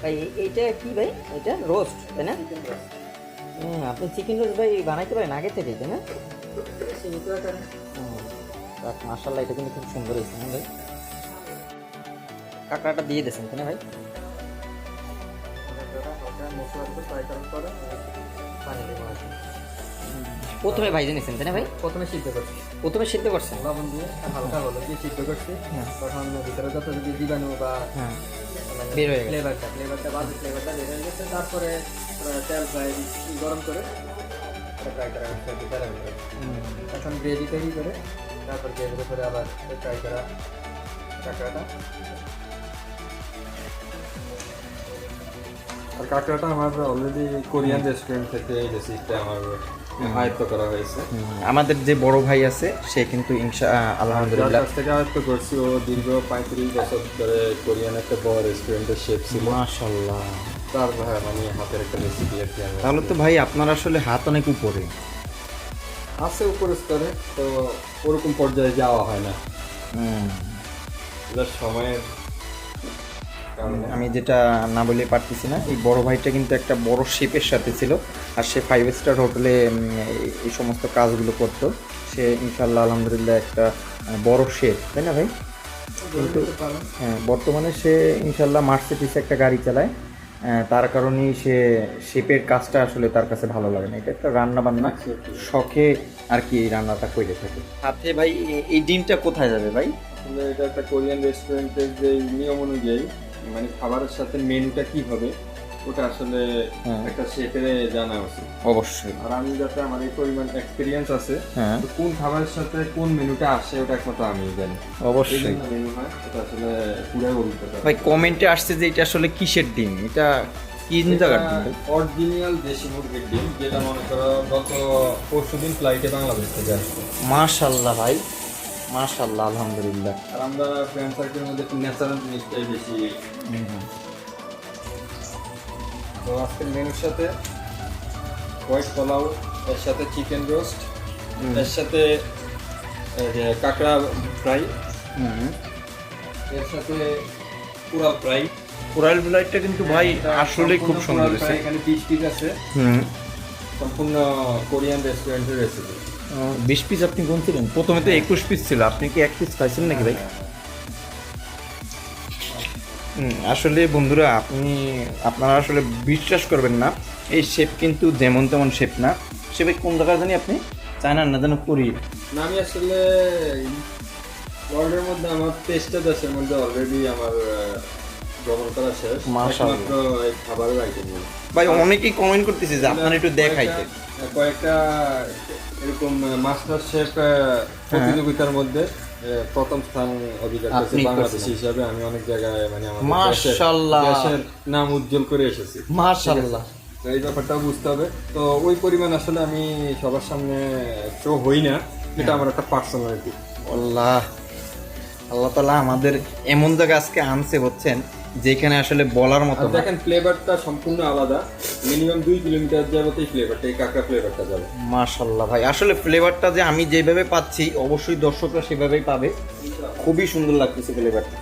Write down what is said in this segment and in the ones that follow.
ভাই এইটা কি ভাই? এটা রোস্ট তাই না? হুম, আপনি চিকেন রোস্ট ভাই বানাইতে পারেন আগে থেকে তাই না? মার্শাল্লাহ এটা কিন্তু খুব সুন্দর হয়েছে হ্যাঁ ভাই? কাঁকড়াটা দিয়ে দিয়েছেন তাই না ভাই? প্রথমে ভাইজে নিয়েছেন তাই না ভাই? প্রথমে সিদ্ধ করছি। প্রথমে সিদ্ধ করছেন? লবণ দিয়ে হালকা হলো দিয়ে সিদ্ধ করছি। হ্যাঁ। তখন ভিতরে যত যদি জীবাণু বা বের হয়ে গেছে। ফ্লেভারটা ফ্লেভারটা বাজে ফ্লেভারটা বের হয়ে গেছে। তারপরে তেল ফ্রাই গরম করে করা করে এখন গ্রেভি তৈরি করে তারপর গ্রেভির উপরে আবার ফ্রাই করা কাঁকড়াটা। আর কাঁকড়াটা আমার অলরেডি কোরিয়ান রেস্টুরেন্ট থেকে এই রেসিপিটা আমার আয়ত্ত করা হয়েছে। আমাদের যে বড় ভাই আছে সে কিন্তু ইনশা আলহামদুলিল্লাহ। কাছ থেকে আয়ত্ত করছি ও দীর্ঘ পঁয়ত্রিশ বছর ধরে কোরিয়ান একটা বড় রেস্টুরেন্টের শেফ ছিল। মাশাল্লাহ তার ভাই মানে হাতের একটা রেসিপি আর কি তাহলে তো ভাই আপনার আসলে হাত অনেক উপরে। আছে উপর স্তরে তো ওরকম পর্যায়ে যাওয়া হয় না। সময়ের আমি যেটা না বলে পারতেছি না এই বড় ভাইটা কিন্তু একটা বড় শেপের সাথে ছিল আর সে ফাইভ স্টার হোটেলে এই- সমস্ত কাজগুলো করতো। সে ইনশাল্লাহ আলহামদুলিল্লাহ একটা বড় শেপ তাই না ভাই? কিন্তু হ্যাঁ বর্তমানে সে ইনশাল্লাহ মার্সিডিস একটা গাড়ি চালায় তার কারণেই সে শেপের কাজটা আসলে তার কাছে ভালো লাগে না। এটা একটা রান্না বান্না শখে আর কি এই রান্নাটা করে থাকে। সাথে ভাই এই ডিমটা কোথায় যাবে ভাই? এটা একটা কোরিয়ান রেস্টুরেন্টের যে নিয়ম অনুযায়ী মানে খাবারের সাথে মেনুটা কি হবে ওটা আসলে হ্যাঁ। একটা শেফের জানা উচিত অবশ্যই। আর আমি যাতে আমার এই পরিমাণ এক্সপিরিয়েন্স আছে হ্যাঁ। তো কোন খাবারের সাথে কোন মেনুটা আসে ওটা একমাত্র আমি জানি। অবশ্যই। মেনু হয় এটা আসলে পুরাই অভিজ্ঞতা। ভাই কমেন্টে আসছে যে এটা আসলে কিসের ডিম? এটা? অরিজিনাল দেশি মুরগির ডিম যেটা মনে করো গত ফ্লাইটে বাংলাদেশ থেকে আসছে। মাশাল্লাহ ভাই। মাশাল্লাহ আলহামদুলিল্লাহ। আর আমরা ফ্রেন্ড সার্কেলের মধ্যে একটু ন্যাচারাল জিনিসটাই বেশি তো আজকের মেনুর সাথে হোয়াইট পোলাও এর সাথে চিকেন রোস্ট এর সাথে কাঁকড়া ফ্রাই হুম এর সাথে পুরাল ফ্রাই কোরাল ব্লাইটটা কিন্তু ভাই আসলে খুব সুন্দর এখানে বিশ পিস আছে। সম্পূর্ণ কোরিয়ান রেস্টুরেন্টের রেসিপি বিশ পিস আপনি গুনছিলেন? প্রথমে তো একুশ পিস ছিল। আপনি কি এক পিস খাইছেন নাকি ভাই? আসলে বন্ধুরা, আপনি, আপনারা আসলে বিশ্বাস করবেন না। এই শেপ কিন্তু যেমন তেমন শেপ না। ভাই কোন জায়গায় জানি আপনি? চায়না না যেন করি না, আমি আসলে ওয়ার্ল্ডের মধ্যে আমার তেইশটা আছে, মধ্যে অলরেডি আমার আহ, করা শেষ। মাশাআল্লাহ। খাবারের আইটেম ভাই অনেকেই কমেন্ট করতেছে যে আপনার একটু দেখাইতে। কয়েকটা এরকম মাস্টার শেফ প্রতিযোগিতার মধ্যে প্রথম স্থান অধিকার করেছে হিসাবে। আমি অনেক জায়গায় মানে আমার মাশাআল্লাহ। দেশের নাম উজ্জ্বল করে এসেছি। মাশাল্লাহ তো এই ব্যাপারটাও বুঝতে হবে। তো ওই পরিমাণ আসলে আমি সবার সামনে শো হই না। এটা আমার একটা পার্সোনালিটি আল্লাহ। আল্লাহ তালা আমাদের এমন জায়গা আজকে আনছে হচ্ছেন যেখানে আসলে বলার মতো দেখেন ফ্লেভারটা সম্পূর্ণ আলাদা। মিনিমাম দুই কিলোমিটার যাবত এই ফ্লেভারটা এই কাঁকড়া ফ্লেভারটা যাবে। মাশাল্লাহ ভাই আসলে ফ্লেভারটা যে আমি যেভাবে পাচ্ছি অবশ্যই দর্শকরা সেভাবেই পাবে। খুবই সুন্দর লাগতেছে ফ্লেভারটা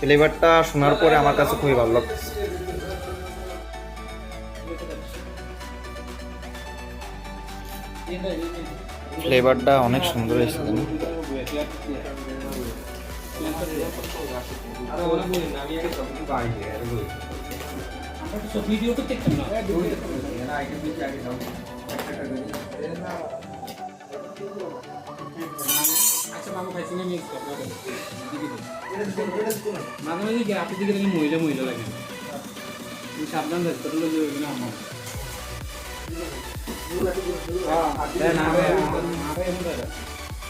ফ্লেভারটা শোনার পরে আমার কাছে খুবই ভালো লাগতেছে। ফ্লেভারটা অনেক সুন্দর এসেছে মাঝে মাঝে গ্যাপের দিকে মহিলা মহিলা লাগে তুমি সাবধান থাকতে ওইগুলো আমার হ্যাঁ না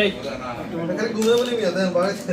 এই খালি ঘুরে বলি মিয়া দেন বাড়াইছে